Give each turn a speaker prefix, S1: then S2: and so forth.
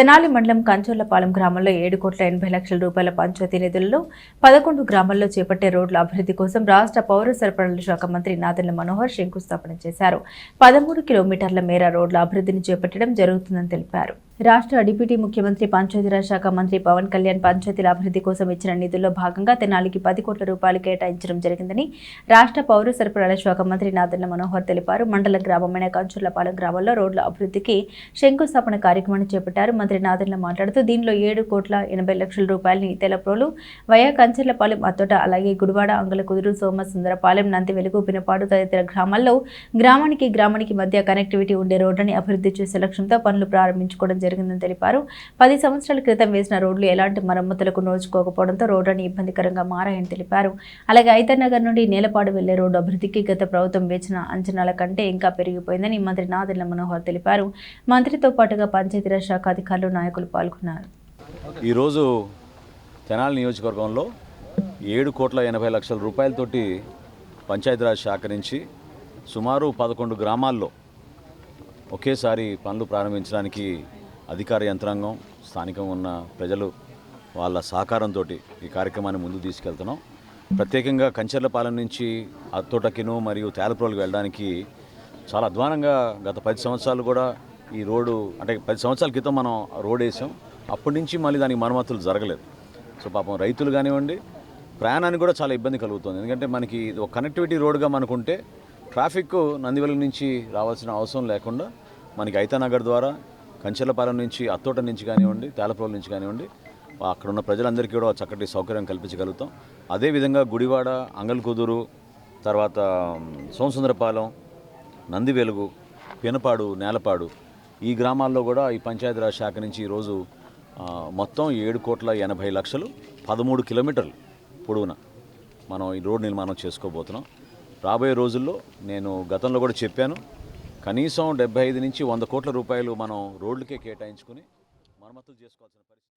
S1: తెనాలి మండలం కంచోళ్ళపాలెం గ్రామంలో ఏడు కోట్ల ఎనభై లక్షల రూపాయల పంచాయతీ నిధులలో పదకొండు గ్రామాల్లో చేపట్టే రోడ్ల అభివృద్ధి కోసం రాష్ట్ర పౌర సరఫరాల శాఖ మంత్రి నాదెళ్ళ మనోహర్ శంకుస్థాపన చేశారు. పదమూడు కిలోమీటర్ల మేర రోడ్ల అభివృద్ధిని చేపట్టడం జరుగుతుందని తెలిపారు. రాష్ట్ర డిప్యూటీ ముఖ్యమంత్రి పంచాయతీరాజ్ శాఖ మంత్రి పవన్ కళ్యాణ్ పంచాయతీల అభివృద్ధి కోసం ఇచ్చిన నిధుల్లో భాగంగా తెనాలికి పది కోట్ల రూపాయలు కేటాయించడం జరిగిందని రాష్ట్ర పౌర సరఫరాల శాఖ మంత్రి నాదెళ్ళ మనోహర్ తెలిపారు. మండల గ్రామమైన కంచులపాలెం గ్రామంలో రోడ్ల అభివృద్ధికి శంకుస్థాపన కార్యక్రమాన్ని చేపట్టారు. మంత్రి నాదెళ్ళ మాట్లాడుతూ దీనిలో ఏడు కోట్ల ఎనభై లక్షల రూపాయలని తెలప్రోలు వయా కంచర్లపాలెం అత్తోట అలాగే గుడివాడ అంగలకుదురు సోమసుందరపాలెం నంది వెలుగు పినపాడు తదితర గ్రామాల్లో గ్రామానికి గ్రామానికి మధ్య కనెక్టివిటీ ఉండే రోడ్లని అభివృద్ధి చేసే లక్ష్యంతో పనులు ప్రారంభించుకోవడం జరిగిందని తెలిపారు. పది సంవత్సరాల క్రితం వేసిన రోడ్లు ఎలాంటి మరమ్మతులకు నోచుకోకపోవడంతో రోడ్డుని ఇబ్బందికరంగా మారాయని తెలిపారు. అలాగే ఐతర్నగర్ నుండి నేలపాడు వెళ్ళే రోడ్డు అభివృద్ధికి గత ప్రభుత్వం వేసిన అంచనాల కంటే ఇంకా పెరిగిపోయిందని మంత్రి నాదెళ్ళ మనోహర్ తెలిపారు. మంత్రితో పాటుగా పంచాయతీరాజ్ శాఖ అధికారులు నాయకులు పాల్గొన్నారు.
S2: ఈరోజు తెనాలి నియోజకవర్గంలో ఏడు కోట్ల ఎనభై లక్షల రూపాయలతోటి పంచాయతీరాజ్ శాఖ నుంచి సుమారు పదకొండు గ్రామాల్లో ఒకేసారి పనులు ప్రారంభించడానికి అధికార యంత్రాంగం స్థానికంగా ఉన్న ప్రజలు వాళ్ళ సహకారంతో ఈ కార్యక్రమాన్ని ముందుకు తీసుకెళ్తున్నాం. ప్రత్యేకంగా కంచెర్లపాలెం నుంచి అత్తోటకిను మరియు తేలప్రోలుకు వెళ్ళడానికి చాలా అధ్వానంగా గత పది సంవత్సరాలు కూడా ఈ రోడ్డు అంటే పది సంవత్సరాల క్రితం మనం రోడ్ వేసాం. అప్పటి నుంచి మళ్ళీ దానికి మరమ్మతులు జరగలేదు. సో పాపం రైతులు కానివ్వండి ప్రయాణానికి కూడా చాలా ఇబ్బంది కలుగుతుంది. ఎందుకంటే మనకి ఇది ఒక కనెక్టివిటీ రోడ్గా మనకుంటే ట్రాఫిక్ నందివెల నుంచి రావాల్సిన అవసరం లేకుండా మనకి ఐతానగర్ ద్వారా కంచెలపాలెం నుంచి అత్తోట నుంచి కానివ్వండి తేలపల్లి నుంచి కానివ్వండి అక్కడ ఉన్న ప్రజలందరికీ కూడా చక్కటి సౌకర్యం కల్పించగలుగుతాం. అదేవిధంగా గుడివాడ అంగల్కుదురు తర్వాత సోమసుందరపాలెం నంది వెలుగు పినపాడు నేలపాడు ఈ గ్రామాల్లో కూడా ఈ పంచాయతీరాజ్ శాఖ నుంచి ఈరోజు మొత్తం ఏడు కోట్ల ఎనభై లక్షలు పదమూడు కిలోమీటర్లు పొడవున మనం ఈ రోడ్ నిర్మాణం చేసుకోబోతున్నాం. రాబోయే రోజుల్లో నేను గతంలో కూడా చెప్పాను కనీసం డెబ్బై ఐదు నుంచి వంద కోట్ల రూపాయలు మనం రోడ్లకే కేటాయించుకుని మరమ్మతులు చేసుకోవాల్సిన పరిస్థితి